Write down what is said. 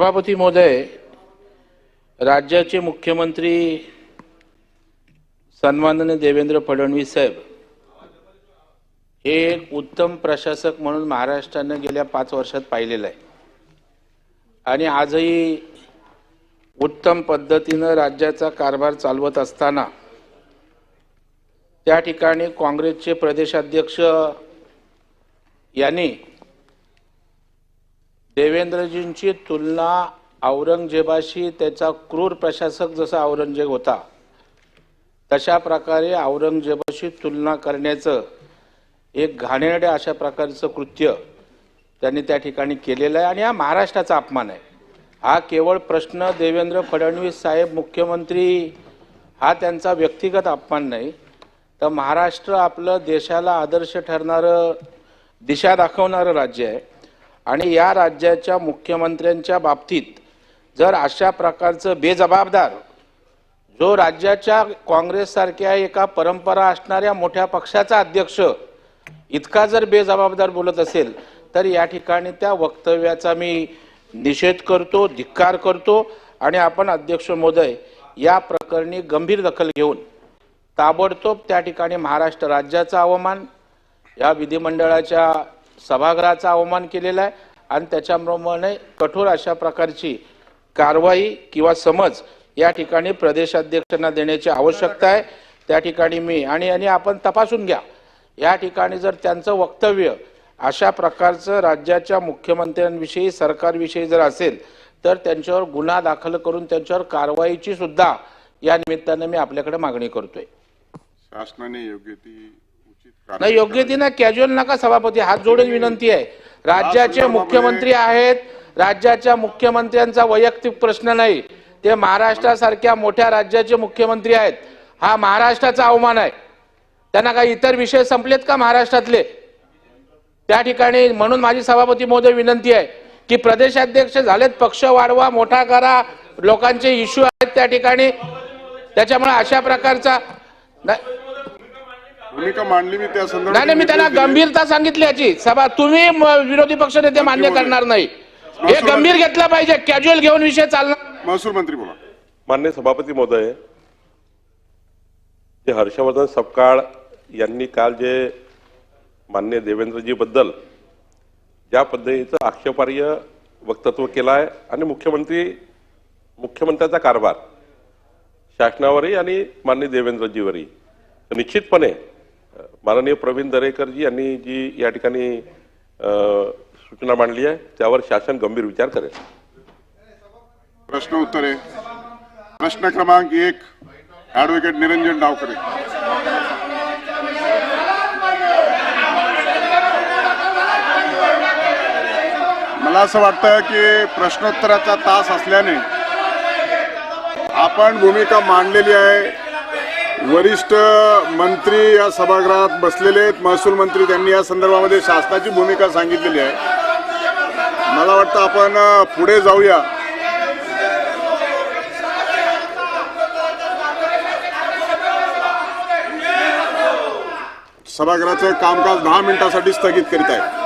सभापती महोदय राज्याचे मुख्यमंत्री सन्माननीय देवेंद्र फडणवीस साहेब हे एक उत्तम प्रशासक म्हणून महाराष्ट्रानं गेल्या पाच वर्षात पाहिलेलं आहे. आणि आजही उत्तम पद्धतीनं राज्याचा कारभार चालवत असताना त्या ठिकाणी काँग्रेसचे प्रदेशाध्यक्ष यांनी देवेंद्रजींची तुलना औरंगजेबाशी त्याचा क्रूर प्रशासक जसा औरंगजेब होता तशा प्रकारे औरंगजेबाशी तुलना करण्याचं एक घाणेरड्या अशा प्रकारचं कृत्य त्यांनी त्या ठिकाणी केलेलं आहे. आणि हा महाराष्ट्राचा अपमान आहे. हा केवळ प्रश्न देवेंद्र फडणवीस साहेब मुख्यमंत्री हा त्यांचा व्यक्तिगत अपमान नाही. तर महाराष्ट्र आपलं देशाला आदर्श ठरणारं दिशा दाखवणारं राज्य आहे. आणि या राज्याच्या मुख्यमंत्र्यांच्या बाबतीत जर अशा प्रकारचं बेजबाबदार जो राज्याच्या काँग्रेससारख्या एका परंपरा असणाऱ्या मोठ्या पक्षाचा अध्यक्ष इतका जर बेजबाबदार बोलत असेल तर या ठिकाणी त्या वक्तव्याचा मी निषेध करतो धिक्कार करतो आणि आपण अध्यक्ष महोदय या प्रकरणी गंभीर दखल घेऊन ताबडतोब त्या ठिकाणी महाराष्ट्र राज्याचा अवमान या विधिमंडळाच्या सभागृहाचा अवमान केलेला आहे आणि त्याच्याप्रमाणे कठोर अशा प्रकारची कारवाई किंवा समज या ठिकाणी प्रदेशाध्यक्षांना देण्याची आवश्यकता आहे. त्या ठिकाणी मी आणि आणि आपण तपासून घ्या. या ठिकाणी जर त्यांचं वक्तव्य अशा प्रकारचं राज्याच्या मुख्यमंत्र्यांविषयी सरकारविषयी जर असेल तर त्यांच्यावर गुन्हा दाखल करून त्यांच्यावर कारवाईची सुद्धा या निमित्तानं मी आपल्याकडे मागणी करतोय. शासनाने योग्य ती नाही योग्य ती ना कॅज्युअल नका सभापती हात जोडून विनंती आहे. राज्याचे मुख्यमंत्री आहेत राज्याच्या मुख्यमंत्र्यांचा वैयक्तिक प्रश्न नाही. ते महाराष्ट्रासारख्या मोठ्या राज्याचे मुख्यमंत्री आहेत. हा महाराष्ट्राचा अवमान आहे. त्यांना काही इतर विषय संपलेत का महाराष्ट्रातले? त्या ठिकाणी म्हणून माझी सभापती महोदय विनंती आहे की प्रदेशाध्यक्ष झालेत पक्ष वाढवा मोठा करा लोकांचे इश्यू आहेत त्या ठिकाणी. त्याच्यामुळे अशा प्रकारचा भूमिका मांडली मी त्या संदर्भात नाही नाही मी त्यांना. गंभीरता सांगितली याची. सभा तुम्ही म, विरोधी पक्ष नेते मान्य करणार नाही. हे गंभीर घेतलं पाहिजे. कॅज्युअल घेऊन विषय चालणार महसूल मंत्री बोला. मान्य सभापती महोदय जे हर्षवर्धन सपकाळ यांनी काल जे मान्य देवेंद्रजीबद्दल ज्या पद्धतीचं आक्षेपार्ह वक्तव्य केलं आहे आणि मुख्यमंत्री मुख्यमंत्र्याचा कारभार शासनावरही आणि मान्य देवेंद्रजीवरही तर निश्चितपणे माननीय प्रवीण दरेकरजी यांनी जी या ठिकाणी सूचना मांडली आहे त्यावर शासन गंभीर विचार करेल. प्रश्न उत्तरे प्रश्न क्रमांक एक ऍडव्होकेट निरंजन डावकरे मला असं वाटतं की प्रश्नोत्तराचा तास असल्याने आपण भूमिका मांडलेली आहे. वरिष्ठ मंत्री या सभागृहात बसलेले आहेत. महसूल मंत्री त्यांनी या संदर्भामध्ये शासनाची भूमिका सांगितलेली आहे. मला वाटतं आपण पुढे जाऊया. सभागृहाचं कामकाज दहा मिनिटासाठी स्थगित करीत आहे.